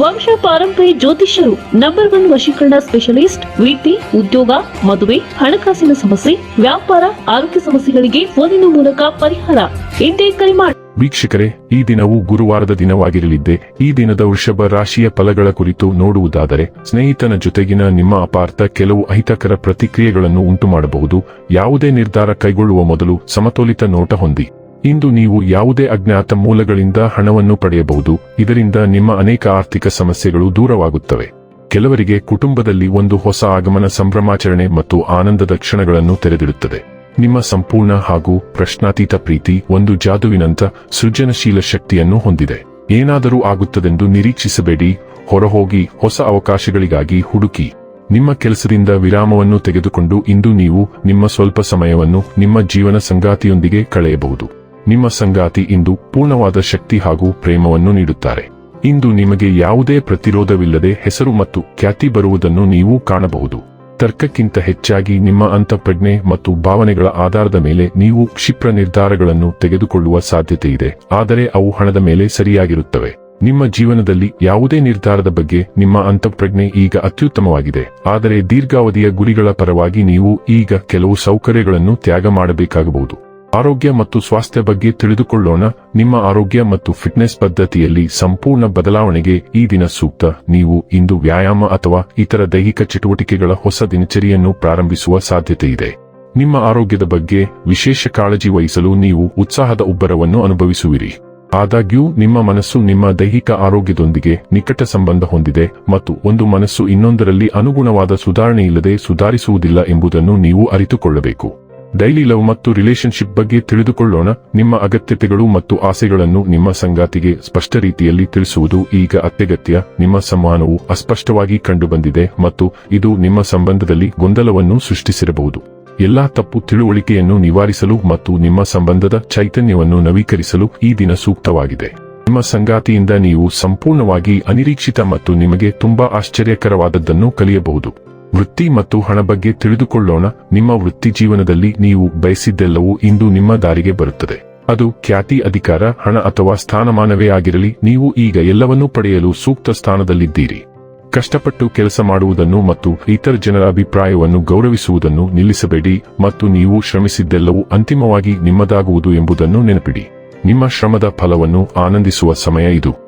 ವಂಶ ಪಾರಂಪರಿ ಜ್ಯೋತಿಷ್ಯರು ನಂಬರ್ ಒನ್ ವಶೀಕರಣ ಸ್ಪೆಷಲಿಸ್ಟ್ ವೃತ್ತಿ ಉದ್ಯೋಗ, ಮದುವೆ, ಹಣಕಾಸಿನ ಸಮಸ್ಯೆ, ವ್ಯಾಪಾರ, ಆರೋಗ್ಯ ಸಮಸ್ಯೆಗಳಿಗೆ ಫೋನಿನ ಮೂಲಕ ಪರಿಹಾರ. ಎಂದೇ ಕರೆ ಮಾಡಿ ವೀಕ್ಷಕರೇ, ಈ ದಿನವು ಗುರುವಾರದ ದಿನವಾಗಿರಲಿದ್ದೆ. ಈ ದಿನದ ವೃಷಭ ರಾಶಿಯ ಫಲಗಳ ಕುರಿತು ನೋಡುವುದಾದರೆ, ಸ್ನೇಹಿತನ ಜೊತೆಗಿನ ನಿಮ್ಮ ಅಪಾರ್ಥ ಕೆಲವು ಅಹಿತಕರ ಪ್ರತಿಕ್ರಿಯೆಗಳನ್ನು ಉಂಟುಮಾಡಬಹುದು. ಯಾವುದೇ ನಿರ್ಧಾರ ಕೈಗೊಳ್ಳುವ ಮೊದಲು ಸಮತೋಲಿತ ನೋಟ ಹೊಂದಿ. ಇಂದು ನೀವು ಯಾವುದೇ ಅಜ್ಞಾತ ಮೂಲಗಳಿಂದ ಹಣವನ್ನು ಪಡೆಯಬಹುದು. ಇದರಿಂದ ನಿಮ್ಮ ಅನೇಕ ಆರ್ಥಿಕ ಸಮಸ್ಯೆಗಳು ದೂರವಾಗುತ್ತವೆ. ಕೆಲವರಿಗೆ ಕುಟುಂಬದಲ್ಲಿ ಒಂದು ಹೊಸ ಆಗಮನ ಸಂಭ್ರಮಾಚರಣೆ ಮತ್ತು ಆನಂದದ ಕ್ಷಣಗಳನ್ನು ತೆರೆದಿಡುತ್ತದೆ. ನಿಮ್ಮ ಸಂಪೂರ್ಣ ಹಾಗೂ ಪ್ರಶ್ನಾತೀತ ಪ್ರೀತಿ ಒಂದು ಜಾದುವಿನಂತ ಸೃಜನಶೀಲ ಶಕ್ತಿಯನ್ನು ಹೊಂದಿದೆ. ಏನಾದರೂ ಆಗುತ್ತದೆಂದು ನಿರೀಕ್ಷಿಸಬೇಡಿ. ಹೊರಹೋಗಿ ಹೊಸ ಅವಕಾಶಗಳಿಗಾಗಿ ಹುಡುಕಿ. ನಿಮ್ಮ ಕೆಲಸದಿಂದ ವಿರಾಮವನ್ನು ತೆಗೆದುಕೊಂಡು ಇಂದು ನೀವು ನಿಮ್ಮ ಸ್ವಲ್ಪ ಸಮಯವನ್ನು ನಿಮ್ಮ ಜೀವನ ಸಂಗಾತಿಯೊಂದಿಗೆ ಕಳೆಯಬಹುದು. ನಿಮ್ಮ ಸಂಗಾತಿ ಇಂದು ಪೂರ್ಣವಾದ ಶಕ್ತಿ ಹಾಗೂ ಪ್ರೇಮವನ್ನು ನೀಡುತ್ತಾರೆ. ಇಂದು ನಿಮಗೆ ಯಾವುದೇ ಪ್ರತಿರೋಧವಿಲ್ಲದೆ ಹೆಸರು ಮತ್ತು ಖ್ಯಾತಿ ಬರುವುದನ್ನು ನೀವು ಕಾಣಬಹುದು. ತರ್ಕಕ್ಕಿಂತ ಹೆಚ್ಚಾಗಿ ನಿಮ್ಮ ಅಂತಃಪ್ರಜ್ಞೆ ಮತ್ತು ಭಾವನೆಗಳ ಆಧಾರದ ಮೇಲೆ ನೀವು ಕ್ಷಿಪ್ರ ನಿರ್ಧಾರಗಳನ್ನು ತೆಗೆದುಕೊಳ್ಳುವ ಸಾಧ್ಯತೆ ಇದೆ, ಆದರೆ ಅವು ಹಣದ ಮೇಲೆ ಸರಿಯಾಗಿರುತ್ತವೆ. ನಿಮ್ಮ ಜೀವನದಲ್ಲಿ ಯಾವುದೇ ನಿರ್ಧಾರದ ಬಗ್ಗೆ ನಿಮ್ಮ ಅಂತಃಪ್ರಜ್ಞೆ ಈಗ ಅತ್ಯುತ್ತಮವಾಗಿದೆ, ಆದರೆ ದೀರ್ಘಾವಧಿಯ ಗುರಿಗಳ ಪರವಾಗಿ ನೀವು ಈಗ ಕೆಲವು ಸೌಕರ್ಯಗಳನ್ನು ತ್ಯಾಗ ಮಾಡಬೇಕಾಗಬಹುದು. ಆರೋಗ್ಯ ಮತ್ತು ಸ್ವಾಸ್ಥ್ಯ ಬಗ್ಗೆ ತಿಳಿದುಕೊಳ್ಳೋಣ. ನಿಮ್ಮ ಆರೋಗ್ಯ ಮತ್ತು ಫಿಟ್ನೆಸ್ ಪದ್ಧತಿಯಲ್ಲಿ ಸಂಪೂರ್ಣ ಬದಲಾವಣೆಗೆ ಈ ದಿನ ಸೂಕ್ತ. ನೀವು ಇಂದು ವ್ಯಾಯಾಮ ಅಥವಾ ಇತರ ದೈಹಿಕ ಚಟುವಟಿಕೆಗಳ ಹೊಸ ದಿನಚರಿಯನ್ನು ಪ್ರಾರಂಭಿಸುವ ಸಾಧ್ಯತೆ ಇದೆ. ನಿಮ್ಮ ಆರೋಗ್ಯದ ಬಗ್ಗೆ ವಿಶೇಷ ಕಾಳಜಿ ವಹಿಸಲು ನೀವು ಉತ್ಸಾಹದ ಉಬ್ಬರವನ್ನು ಅನುಭವಿಸುವಿರಿ. ಆದಾಗ್ಯೂ, ನಿಮ್ಮ ಮನಸ್ಸು ನಿಮ್ಮ ದೈಹಿಕ ಆರೋಗ್ಯದೊಂದಿಗೆ ನಿಕಟ ಸಂಬಂಧ ಹೊಂದಿದೆ ಮತ್ತು ಒಂದು ಮನಸ್ಸು ಇನ್ನೊಂದರಲ್ಲಿ ಅನುಗುಣವಾದ ಸುಧಾರಣೆಯಿಲ್ಲದೆ ಸುಧಾರಿಸುವುದಿಲ್ಲ ಎಂಬುದನ್ನು ನೀವು ಅರಿತುಕೊಳ್ಳಬೇಕು. ಡೈಲಿ ಲವ್ ಮತ್ತು ರಿಲೇಶನ್ಶಿಪ್ ಬಗ್ಗೆ ತಿಳಿದುಕೊಳ್ಳೋಣ. ನಿಮ್ಮ ಅಗತ್ಯತೆಗಳು ಮತ್ತು ಆಸೆಗಳನ್ನು ನಿಮ್ಮ ಸಂಗಾತಿಗೆ ಸ್ಪಷ್ಟ ರೀತಿಯಲ್ಲಿ ತಿಳಿಸುವುದು ಈಗ ಅತ್ಯಗತ್ಯ. ನಿಮ್ಮ ಸಂವಹನವು ಅಸ್ಪಷ್ಟವಾಗಿ ಕಂಡುಬಂದಿದೆ ಮತ್ತು ಇದು ನಿಮ್ಮ ಸಂಬಂಧದಲ್ಲಿ ಗೊಂದಲವನ್ನು ಸೃಷ್ಟಿಸಿರಬಹುದು. ಎಲ್ಲಾ ತಪ್ಪು ತಿಳುವಳಿಕೆಯನ್ನು ನಿವಾರಿಸಲು ಮತ್ತು ನಿಮ್ಮ ಸಂಬಂಧದ ಚೈತನ್ಯವನ್ನು ನವೀಕರಿಸಲು ಈ ದಿನ ಸೂಕ್ತವಾಗಿದೆ. ನಿಮ್ಮ ಸಂಗಾತಿಯಿಂದ ನೀವು ಸಂಪೂರ್ಣವಾಗಿ ಅನಿರೀಕ್ಷಿತ ಮತ್ತು ನಿಮಗೆ ತುಂಬಾ ಆಶ್ಚರ್ಯಕರವಾದದ್ದನ್ನು ಕಲಿಯಬಹುದು. ವೃತ್ತಿ ಮತ್ತು ಹಣ ಬಗ್ಗೆ ತಿಳಿದುಕೊಳ್ಳೋಣ. ನಿಮ್ಮ ವೃತ್ತಿ ಜೀವನದಲ್ಲಿ ನೀವು ಬಯಸಿದ್ದೆಲ್ಲವೂ ಇಂದು ನಿಮ್ಮ ದಾರಿಗೆ ಬರುತ್ತದೆ. ಅದು ಖ್ಯಾತಿ, ಅಧಿಕಾರ, ಹಣ ಅಥವಾ ಸ್ಥಾನಮಾನವೇ ಆಗಿರಲಿ. ನೀವು ಈಗ ಎಲ್ಲವನ್ನೂ ಪಡೆಯಲು ಸೂಕ್ತ ಸ್ಥಾನದಲ್ಲಿದ್ದೀರಿ. ಕಷ್ಟಪಟ್ಟು ಕೆಲಸ ಮಾಡುವುದನ್ನು ಮತ್ತು ಇತರ ಜನರ ಅಭಿಪ್ರಾಯವನ್ನು ಗೌರವಿಸುವುದನ್ನು ನಿಲ್ಲಿಸಬೇಡಿ ಮತ್ತು ನೀವು ಶ್ರಮಿಸಿದ್ದೆಲ್ಲವೂ ಅಂತಿಮವಾಗಿ ನಿಮ್ಮದಾಗುವುದು ಎಂಬುದನ್ನು ನೆನಪಿಡಿ. ನಿಮ್ಮ ಶ್ರಮದ ಫಲವನ್ನು ಆನಂದಿಸುವ ಸಮಯ ಇದು.